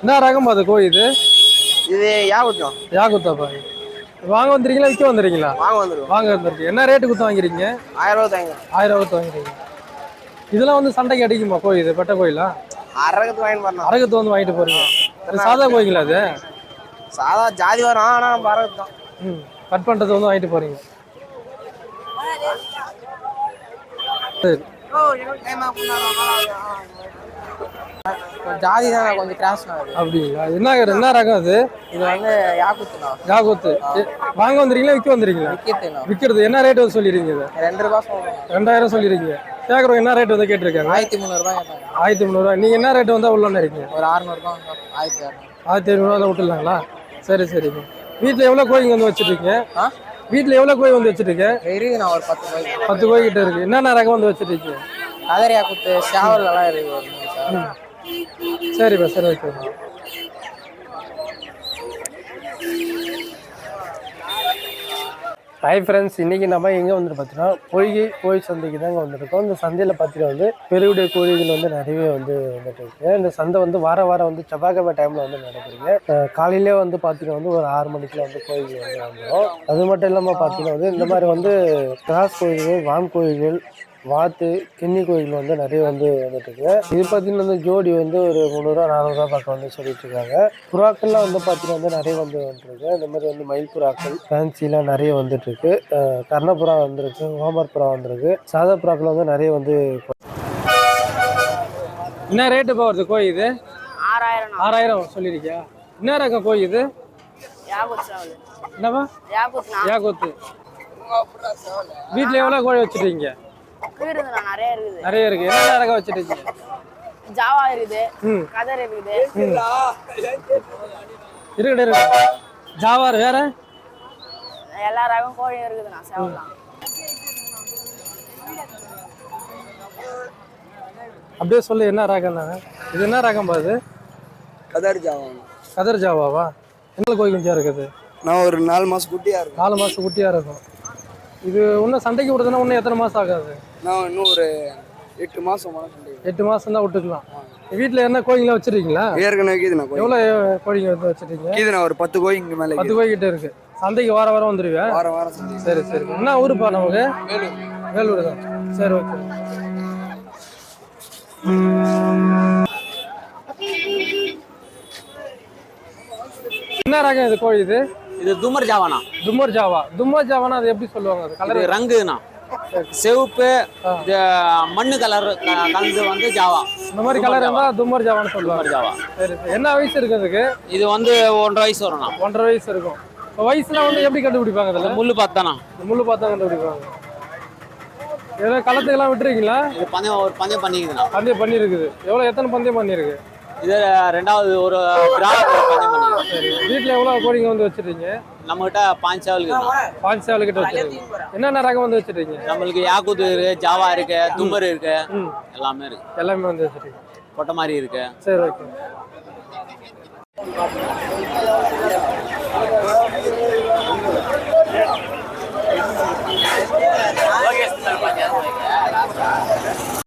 என்ன ரகம் அது கோழி இது? இது யாகுத்தம். யாகுத்தாப்பா? வாங்க வந்துறீங்களா விற்க வந்துறீங்களா வாங்க வந்துருவோம். வாங்க வந்துருக்கு என்ன ரேட்டு கொடுத்து வாங்கிறீங்க ஆயிரம் ரூபா தாங்க ஆயிரம் ரூபாய் வாங்கிறீங்க இதெல்லாம் வந்து சண்டைக்கு அடிக்குமா கோழி இது? பெட்ட கோயிலா அரைக்கத்து வாங்கி பண்ணலாம் அரகத்து வந்து வாங்கிட்டு போறீங்க. அது சாதா கோயிங்களா அது சாதா ஜாதி வரும் ஆனா நம்ம அரைக்கத்து தான். ம். கட் பண்ணுறது வந்து வாங்கிட்டு போறீங்க. சரி. ஜாதி தான் கொஞ்சம் கிராஸ் அப்படிங்களா என்ன என்ன ரகம் அது? இது வந்து யாக்குத்துண்ணா யாகோத்து. வாங்க வந்துறீங்களா விற்க வந்துறீங்களா விக்கெட்டுண்ணா விற்கிறது என்ன ரேட் வந்து சொல்லிடுறீங்க இது? ரெண்டு ரூபா ரெண்டாயிரம் சொல்லிருக்கீங்க. கேட்குறவங்க என்ன ரேட் வந்து கேட்டிருக்காங்க? ஆயிரத்தி முந்நூறுபா ஆயிரத்தி முந்நூறுவா நீங்கள் என்ன ரேட் வந்தால் உள்ள இருக்கீங்க ஒரு அறுநூறுபா ஆயிரத்தி ஆயிரத்தி ஐநூறுவா விட்டுலாங்களா சரி சரிங்க வீட்டில் எவ்வளோ கோழிங்க வந்து வச்சுருக்கீங்க? வீட்டில் எவ்வளோ கோழி வந்து வச்சுருக்கீங்க? இருக்குண்ணா ஒரு பத்து ரூபாய்க்கு பத்து கோழி கிட்ட இருக்கு. என்னென்ன ரகம் வந்து வச்சுருக்கீங்க? கதறி யாக்குத்து சேவல் எல்லாம் சரிப்பா சரி ஓகே ஹாய் ஃப்ரெண்ட்ஸ் இன்றைக்கி நம்ம எங்கே வந்துட்டு பார்த்தீங்கன்னா பொய்கை கோழி சந்தைக்கு தாங்க வந்திருக்கோம். இந்த சந்தையில் பார்த்தீங்கன்னா வந்து பெருவுடைய கோழிகள் வந்து நிறையவே வந்து வந்துட்டு இருக்கு. இந்த சந்தை வந்து வார வாரம் வந்து செவ்வாய்க்கிழமை டைமில் வந்து நடக்குதுங்க. காலையிலே வந்து பார்த்தீங்கன்னா வந்து ஒரு ஆறு மணிக்குள்ள வந்து கோழிகள் வந்து வந்துடும் அது மட்டும் இல்லாமல் பார்த்தீங்கன்னா வந்து இந்த மாதிரி வந்து கிராஸ் கோழிகள் வான் கோழிகள் வாத்து கிண்ணி கோயில் வந்து நிறைய வந்து வந்துட்டு இருக்கு இது பார்த்தீங்கன்னா வந்து ஜோடி வந்து ஒரு முந்நூறுரூவா நானூறுரூவா பக்கம் வந்து சொல்லிட்டு இருக்காங்க புறாக்கள்லாம் வந்து பார்த்தீங்கன்னா வந்து நிறைய வந்து வந்துருக்கு இந்த மாதிரி வந்து மயில் புறாக்கள் ஃபேன்சிலாம் நிறைய வந்துட்டு இருக்கு கர்ணப்புறா வந்திருக்கு ஹோமர் புறா வந்திருக்கு. சாதா புறாக்கள் வந்து நிறைய வந்து என்ன ரேட்டு போகிறது கோய் இது? ஆறாயிரம். ஆறாயிரம் சொல்லியிருக்கியா என்ன ரகம் கோய் இது? என்னவா ஏகோத்து வீட்டில் எவ்வளோ கோழி வச்சுருக்கீங்க? இருக்குதுண்ணா நிறைய இருக்குது. நிறைய இருக்கு. என்ன ரகம் வச்சுருக்கீங்க ஜாவா இருக்குது கதர் இருக்குது. இருக்கட்டும் ஜாவார் வேற? எல்லா ரகம் கோழியும் இருக்குதுண்ணா சேவல்லாம் அப்படியே சொல்லு என்ன ரகம் இது என்ன ரகம் பாது கதர் ஜாவா கதர் ஜாவாவா? என்ன கோயில் குஞ்சா இருக்குது? நான் ஒரு நாலு மாசம் குட்டியா இருக்கேன். நாலு மாதம் குட்டியாக இருக்கும். இது இன்னும் சண்டைக்கு விடுறதுன்னா இன்னும் எத்தனை மாதம் ஆகாது? நான் இன்னும் ஒரு எட்டு மனசு எட்டு மாதம் தான் விட்டுக்கலாம். வீட்டில் என்ன கோழிங்களாம் வச்சிருக்கீங்களா? ஏற்கனவே கீதுண்ணா எவ்வளோ கோழிங்க வந்து வச்சிருக்கீங்க? கீதுண்ணா ஒரு பத்து கோயில் இங்க மேல பத்து கோழி கிட்ட இருக்கு. சந்தைக்கு வார வாரம் வந்துருவேன் வாரம் வாரம் சரி சரி. என்ன ஊருப்பா நமக்கு? வேலூர். தான். சரி ஓகே. என்ன ரகம் இது கோழி இது? இது துமர் ஜாவானா. தும்மர் ஜாவா. தும்மர் ஜாவானா அது எப்படி சொல்லுவாங்க? அது இது கலர் ரங்குனா. சிவப்பு இது மண்ணு கலர் கலந்து வந்து ஜாவா. இந்த மாதிரி கலர் இருந்தா தும்மர் ஜாவான்னு சொல்லுவாங்க. ஜாவா. என்ன வயசு இருக்கு அதுக்கு இது வந்து ஒன்றரை வயசு வரும்ண்ணா. ஒன்றரை வயசு இருக்கும். இப்போ வயசுலாம் வந்து எப்படி கண்டுபிடிப்பாங்க அதில் முள்ளு பார்த்தானா முள்ளு பார்த்தா கண்டுபிடிப்பாங்க. ஏதோ களத்துக்கெல்லாம் விட்டுருக்கீங்களா? இது பந்தயம் ஒரு பந்தயம் பண்ணிக்குதுண்ணா பந்தயம் பண்ணியிருக்குது எவ்வளோ எத்தனை பந்தயம் பண்ணியிருக்கு இது ரெண்டாவது ஒரு வீட்டில் எவ்வளோ கோழிங்க வந்து வச்சிருக்கீங்க? நம்மகிட்ட பாஞ்சு சேவல் பாஞ்சு சேவல் கிட்ட என்னென்ன ரகம் வந்து வச்சிருக்கீங்க? நம்மளுக்கு யாக்கூத் இருக்கு ஜாவா இருக்கு தும்பர் இருக்கு. எல்லாமே இருக்கு. எல்லாமே வந்து வச்சிருக்கீங்க. கொட்டை மாதிரி இருக்கு. சரி ஓகே.